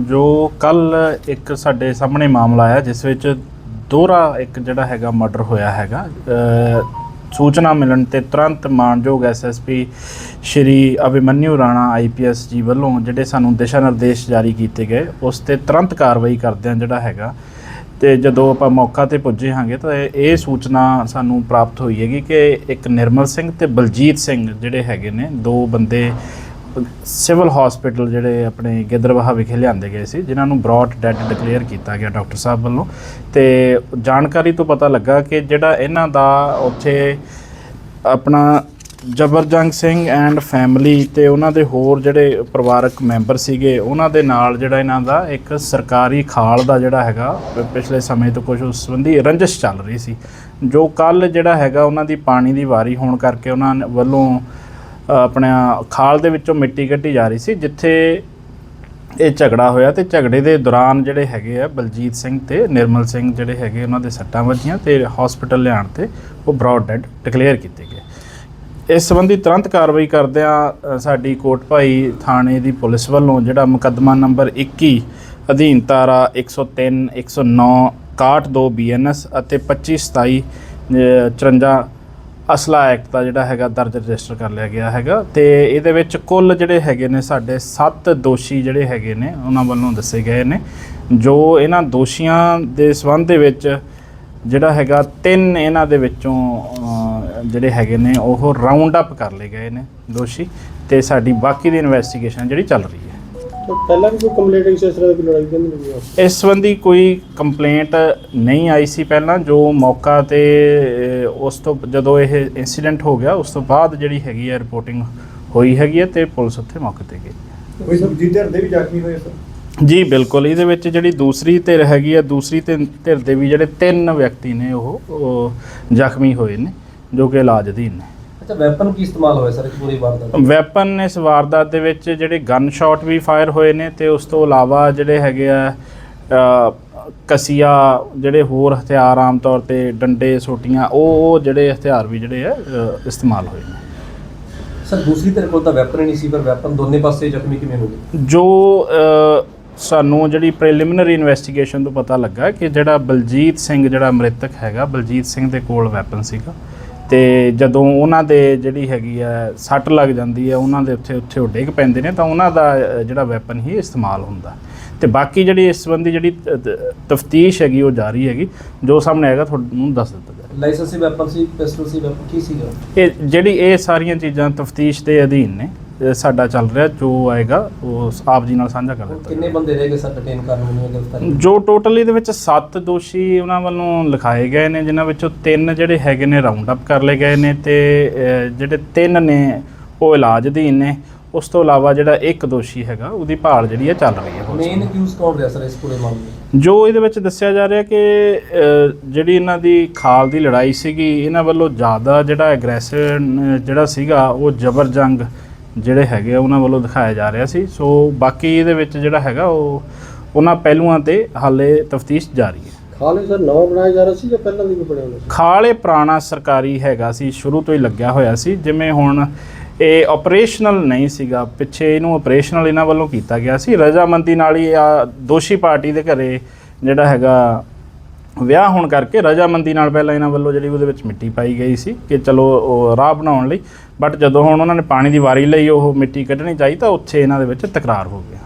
ਜੋ ਕੱਲ ਇੱਕ ਸਾਡੇ ਸਾਹਮਣੇ ਮਾਮਲਾ ਆਇਆ, ਜਿਸ ਵਿੱਚ ਦੋਹਰਾ ਇੱਕ ਜਿਹੜਾ ਹੈਗਾ ਮਰਡਰ ਹੋਇਆ ਹੈਗਾ। ਸੂਚਨਾ ਮਿਲਣ ਤੇ ਤੁਰੰਤ ਮਾਨਯੋਗ ਐਸਐਸਪੀ ਸ਼੍ਰੀ ਅਭਿਮਨਿਊ ਰਾਣਾ ਆਈਪੀਐਸ ਜੀ ਵੱਲੋਂ ਜਿਹੜੇ ਸਾਨੂੰ ਦਿਸ਼ਾ ਨਿਰਦੇਸ਼ ਜਾਰੀ ਕੀਤੇ ਗਏ, ਉਸ ਤੇ ਤੁਰੰਤ ਕਾਰਵਾਈ ਕਰਦਿਆਂ ਜਿਹੜਾ ਹੈਗਾ, ਤੇ ਜਦੋਂ ਆਪਾਂ ਮੌਕਾ ਤੇ ਪੁੱਜੇ ਹਾਂਗੇ, ਤਾਂ ਇਹ- ਇਹ ਸੂਚਨਾ ਸਾਨੂੰ ਪ੍ਰਾਪਤ ਹੋਈ ਹੈਗੀ ਕਿ ਇੱਕ ਨਿਰਮਲ ਸਿੰਘ ਤੇ ਬਲਜੀਤ ਸਿੰਘ ਜਿਹੜੇ ਹੈਗੇ ਨੇ, ਦੋ ਬੰਦੇ ਸਿਵਲ ਹਸਪੀਟਲ ਜਿਹੜੇ ਆਪਣੇ ਗਿੱਦਰਬਾਹਾ ਵਿਖੇ ਲਿਆਂਦੇ ਗਏ ਸੀ, ਜਿਨ੍ਹਾਂ ਨੂੰ ਬ੍ਰੌਟ ਡੈਡ ਡਿਕਲੇਅਰ ਕੀਤਾ ਗਿਆ ਡਾਕਟਰ ਸਾਹਿਬ ਵੱਲੋਂ। ਤੇ ਜਾਣਕਾਰੀ ਤੋਂ ਪਤਾ ਲੱਗਾ ਕਿ ਜਿਹੜਾ ਇਹਨਾਂ ਦਾ ਉੱਥੇ ਆਪਣਾ ਜਬਰਜੰਗ ਸਿੰਘ ਐਂਡ ਫੈਮਿਲੀ ਤੇ ਉਹਨਾਂ ਦੇ ਹੋਰ ਜਿਹੜੇ ਪਰਿਵਾਰਕ ਮੈਂਬਰ ਸੀਗੇ, ਉਹਨਾਂ ਦੇ ਨਾਲ ਜਿਹੜਾ ਇਹਨਾਂ ਦਾ ਇੱਕ ਸਰਕਾਰੀ ਖਾਲ ਦਾ ਜਿਹੜਾ ਹੈਗਾ ਪਿਛਲੇ ਸਮੇਂ ਤੋਂ ਕੁਝ ਉਸ ਸੰਬੰਧੀ ਰੰਜਿਸ਼ ਚੱਲ ਰਹੀ ਸੀ। ਜੋ ਕੱਲ ਜਿਹੜਾ ਹੈਗਾ ਉਹਨਾਂ ਦੀ ਪਾਣੀ ਦੀ ਵਾਰੀ ਹੋਣ ਕਰਕੇ ਉਹਨਾਂ ਵੱਲੋਂ ਆਪਣਾ ਖਾਲ ਦੇ ਵਿੱਚੋਂ ਮਿੱਟੀ ਕੱਢੀ ਜਾ ਰਹੀ ਸੀ ਜਿੱਥੇ ਇਹ ਝਗੜਾ ਹੋਇਆ ਤੇ ਝਗੜੇ ਦੇ ਦੌਰਾਨ ਜਿਹੜੇ ਹੈਗੇ ਆ ਬਲਜੀਤ ਸਿੰਘ ਤੇ ਨਿਰਮਲ ਸਿੰਘ ਜਿਹੜੇ ਹੈਗੇ ਉਹਨਾਂ ਦੇ ਸੱਟਾਂ ਵੱਜੀਆਂ ਤੇ ਹਸਪੀਟਲ ਲਿਆਉਣ ਤੇ ਉਹ ਬ੍ਰੌਡ ਡੈਡ ਡਿਕਲੇਅਰ ਕੀਤੇ ਗਏ। ਇਸ ਸੰਬੰਧੀ ਤੁਰੰਤ ਕਾਰਵਾਈ ਕਰਦਿਆਂ ਸਾਡੀ ਕੋਟ ਭਾਈ ਥਾਣੇ ਦੀ ਪੁਲਿਸ ਵੱਲੋਂ ਜਿਹੜਾ ਮੁਕੱਦਮਾ ਨੰਬਰ 21 ਅਧੀਨ ਧਾਰਾ 103 109 62 ਬੀਐਨਐਸ ਅਤੇ 25 27 ਅ, 54 ਅਸਲਾ ਐਕਟ ਦਾ ਜਿਹੜਾ ਹੈਗਾ ਦਰਜ ਰਜਿਸਟਰ ਕਰ ਲਿਆ ਗਿਆ ਹੈਗਾ ਤੇ ਇਹਦੇ ਵਿੱਚ ਕੁੱਲ ਜਿਹੜੇ ਹੈਗੇ ਨੇ ਸਾਡੇ 7 ਦੋਸ਼ੀ ਜਿਹੜੇ ਹੈਗੇ ਨੇ, ਉਹਨਾਂ ਵੱਲੋਂ ਦੱਸੇ ਗਏ ਨੇ। ਜੋ ਇਹਨਾਂ ਦੋਸ਼ੀਆਂ ਦੇ ਸਬੰਧ ਦੇ ਵਿੱਚ ਜਿਹੜਾ ਹੈਗਾ ਤਿੰਨ ਇਹਨਾਂ ਦੇ ਵਿੱਚੋਂ ਜਿਹੜੇ ਹੈਗੇ ਨੇ, ਉਹ ਰਾਉਂਡ ਅਪ ਕਰ ਲਏ ਗਏ ਨੇ ਦੋਸ਼ੀ ਤੇ ਸਾਡੀ ਬਾਕੀ ਦੀ ਇਨਵੈਸਟੀਗੇਸ਼ਨ ਜਿਹੜੀ ਚੱਲ ਰਹੀ ਹੈ। ਪਹਿਲਾਂ ਵੀ ਕੋਈ ਕੰਪਲੇਂਟ ਇਸ ਤਰ੍ਹਾਂ ਦੀ ਕੋਈ ਲੜਾਈ ਤਾਂ ਨਹੀਂ ਲੱਗੀ ਉਸ ਇਸ ਸੰਬੰਧੀ ਕੋਈ ਕੰਪਲੇਂਟ ਨਹੀਂ ਆਈ ਸੀ ਪਹਿਲਾਂ ਜੋ ਮੌਕਾ ਤੇ ਅਹ, ਉਸ ਤੋਂ ਜਦੋਂ ਇਹ ਇਨਸੀਡੈਂਟ ਹੋ ਗਿਆ ਉਸ ਤੋਂ ਬਾਅਦ ਜਿਹੜੀ ਹੈਗੀ ਹੈ ਰਿਪੋਰਟਿੰਗ ਹੋਈ ਹੈਗੀ ਹੈ ਤੇ ਪੁਲਿਸ ਉੱਥੇ ਮੌਕੇ ਤੇ ਗਈ। ਕੋਈ ਸਬਜੀ ਧਿਰ ਦੇ ਵੀ ਜ਼ਖਮੀ ਹੋਏ ਸਰ? ਜੀ ਬਿਲਕੁਲ। ਇਹਦੇ ਵਿੱਚ ਜਿਹੜੀ ਦੂਸਰੀ ਧਿਰ ਹੈਗੀ ਹੈ ਦੂਸਰੀ ਧਿਰ ਧਿਰ ਦੇ ਵੀ ਜਿਹੜੇ ਤਿੰਨ ਵਿਅਕਤੀ ਨੇ ਉਹ ਉਹ ਜ਼ਖਮੀ ਹੋਏ ਨੇ ਜੋ ਕਿ ਇਲਾਜ ਅਧੀਨ ਨੇ। ਅੱਛਾ ਵੈਪਨ ਕੀ ਇਸਤੇਮਾਲ ਹੋਇਆ ਸਰ ਇਸ ਪੂਰੀ ਵਾਰਦਾਤ ਵੈਪਨ ਇਸ ਵਾਰਦਾਤ ਦੇ ਵਿੱਚ ਜਿਹੜੇ ਗਨ ਸ਼ਾਟ ਵੀ ਫਾਇਰ ਹੋਏ ਨੇ ਤੇ ਉਸ ਤੋਂ ਇਲਾਵਾ ਜਿਹੜੇ ਹੈਗੇ ਆ ਅ, ਕਸੀਆ ਜਿਹੜੇ ਹੋਰ ਹਥਿਆਰ ਆਮ ਤੌਰ ਤੇ ਡੰਡੇ ਸੋਟੀਆਂ ਉਹ ਉਹ ਜਿਹੜੇ ਹਥਿਆਰ ਵੀ ਜਿਹੜੇ ਆ ਅ, ਇਸਤੇਮਾਲ ਹੋਏ ਨੇ। ਸਰ ਦੂਸਰੀ ਤਰ੍ਹਾਂ ਕੋਲ ਤਾਂ ਵੈਪਨ ਹੀ ਨਹੀਂ ਸੀ ਪਰ ਵੈਪਨ ਦੋਨੇ ਪਾਸੇ ਜ਼ਖਮੀ ਕਿਵੇਂ ਹੋ ਗਏ? ਜੋ ਅ, ਸਾਨੂੰ ਜਿਹੜੀ ਪ੍ਰੀਲਿਮਿਨਰੀ ਇਨਵੈਸਟੀਗੇਸ਼ਨ ਤੋਂ ਪਤਾ ਲੱਗਾ ਕਿ ਜਿਹੜਾ ਬਲਜੀਤ ਸਿੰਘ ਜਿਹੜਾ ਮ੍ਰਿਤਕ ਹੈਗਾ ਬਲਜੀਤ ਸਿੰਘ ਦੇ ਕੋਲ ਵੈਪਨ ਸੀਗਾ। ਤੇ ਜਦੋਂ ਉਹਨਾਂ ਦੇ ਜਿਹੜੀ ਹੈਗੀ ਆ ਸੱਟ ਲੱਗ ਜਾਂਦੀ ਹੈ ਉਹਨਾਂ ਦੇ ਉੱਥੇ ਉੱਥੇ ਉਹ ਡਿੱਗ ਪੈਂਦੇ ਨੇ ਤਾਂ ਉਹਨਾਂ ਦਾ ਜਿਹੜਾ ਵੈਪਨ ਹੀ ਇਸਤੇਮਾਲ ਹੁੰਦਾ। ਤੇ ਬਾਕੀ ਜਿਹੜੀ ਇਸ ਸੰਬੰਧੀ ਜਿਹੜੀ ਤਫਤੀਸ਼ ਹੈਗੀ ਉਹ ਜਾਰੀ ਹੈਗੀ। ਜੋ ਸਾਹਮਣੇ ਆਏਗਾ ਤੁਹਾਨੂੰ ਦੱਸ ਦਿੱਤਾ ਜਾਏਗਾ। ਲਾਇਸੈਂਸੀ ਵੈਪਨ ਸੀ ਪਿਸਟਲ ਸੀ ਵੈਪਨ ਕੀ ਸੀਗਾ? ਇਹ ਜਿਹੜੀ ਇਹ ਸਾਰੀਆਂ ਚੀਜ਼ਾਂ ਤਫਤੀਸ਼ ਦੇ ਅਧੀਨ ਨੇ। ਇਹ ਸਾਡਾ ਚੱਲ ਰਿਹਾ ਜੋ ਆਏਗਾ ਉਹ ਆਪ ਜੀ ਨਾਲ ਸਾਂਝਾ ਕਰ ਦਿੱਤਾ ਕਿੰਨੇ ਬੰਦੇ ਰਹਿ ਗਏ ਸਰ ਡਿਟੇਨ ਕਰਨ ਨੂੰ ਗ੍ਰਿਫਤਾਰੀ ਜੋ ਟੋਟਲ ਇਹਦੇ ਵਿੱਚ 7 ਦੋਸ਼ੀ ਉਹਨਾਂ ਵੱਲੋਂ ਲਿਖਾਏ ਗਏ ਨੇ ਜਿਨ੍ਹਾਂ ਵਿੱਚੋਂ ਤਿੰਨ ਜਿਹੜੇ ਹੈਗੇ ਨੇ ਰਾਉਂਡ ਅਪ ਕਰ ਲਏ ਗਏ ਨੇ ਤੇ ਜਿਹੜੇ ਤਿੰਨ ਨੇ ਉਹ ਇਲਾਜ ਅਧੀਨ ਨੇ। ਉਸ ਤੋਂ ਇਲਾਵਾ ਜਿਹੜਾ ਇੱਕ ਦੋਸ਼ੀ ਹੈਗਾ ਉਹਦੀ ਭਾਲ ਜਿਹੜੀ ਹੈ ਚੱਲ ਰਹੀ ਹੈ। ਮੇਨ ਅਕਿਊਜ਼ ਕੌਣ ਰਿਹਾ ਸਰ ਇਸ ਪੂਰੇ ਮਾਮਲੇ ਜੋ ਇਹਦੇ ਵਿੱਚ ਦੱਸਿਆ ਜਾ ਰਿਹਾ ਕਿ ਜਿਹੜੀ ਇਹਨਾਂ ਦੀ ਖਾਲ ਦੀ ਲੜਾਈ ਸੀਗੀ ਇਹਨਾਂ ਵੱਲੋਂ ਜ਼ਿਆਦਾ ਜਿਹੜਾ ਐਗਰੈਸ਼ਨ ਜਿਹੜਾ ਸੀਗਾ ਉਹ ਜ਼ਬਰ ਜੰਗ ਜਿਹੜੇ ਹੈਗੇ ਆ, ਉਹਨਾਂ ਵੱਲੋਂ ਦਿਖਾਇਆ ਜਾ ਰਿਹਾ ਸੀ। ਸੋ ਬਾਕੀ ਇਹਦੇ ਵਿੱਚ ਜਿਹੜਾ ਹੈਗਾ ਉਹ ਉਹਨਾਂ ਪਹਿਲੂਆਂ ਤੇ ਹਾਲੇ ਤਫਤੀਸ਼ ਜਾਰੀ ਹੈ। ਖਾਲੇ ਸਰ ਨਵਾਂ ਬਣਾਇਆ ਜਾ ਰਿਹਾ ਸੀ ਜਾਂ ਪਹਿਲਾਂ ਵੀ ਬਣਿਆ ਹੋਇਆ ਸੀ? ਖਾਲ ਪੁਰਾਣਾ ਸਰਕਾਰੀ ਹੈਗਾ ਸੀ ਸ਼ੁਰੂ ਤੋਂ ਹੀ ਲੱਗਿਆ ਹੋਇਆ ਸੀ। ਜਿਵੇਂ ਹੁਣ ਇਹ ਆਪਰੇਸ਼ਨਲ ਨਹੀਂ ਸੀਗਾ ਪਿੱਛੇ ਇਹਨੂੰ ਆਪਰੇਸ਼ਨਲ ਇਹਨਾਂ ਵੱਲੋਂ ਕੀਤਾ ਗਿਆ ਸੀ। ਰਜਾਮੰਦੀ ਨਾਲ ਹੀ ਆ ਦੋਸ਼ੀ ਪਾਰਟੀ ਦੇ ਘਰੇ ਜਿਹੜਾ ਹੈਗਾ ਵਿਆਹ ਹੋਣ ਕਰਕੇ ਰਜਾਮੰਦੀ ਨਾਲ ਪਹਿਲਾਂ ਇਹਨਾਂ ਵੱਲੋਂ ਜਿਹੜੀ ਉਹਦੇ ਵਿੱਚ ਮਿੱਟੀ ਪਾਈ ਗਈ ਸੀ ਕਿ ਚਲੋ ਰਾਹ ਬਣਾਉਣ ਲਈ ਬਟ ਜਦੋਂ ਹੁਣ ਉਹਨਾਂ ਨੇ ਪਾਣੀ ਦੀ ਵਾਰੀ ਲਈ, ਉਹ ਮਿੱਟੀ ਕੱਢਣੀ ਚਾਹੀ ਤਾਂ ਉੱਥੇ ਇਹਨਾਂ ਦੇ ਵਿੱਚ ਤਕਰਾਰ ਹੋ ਗਿਆ।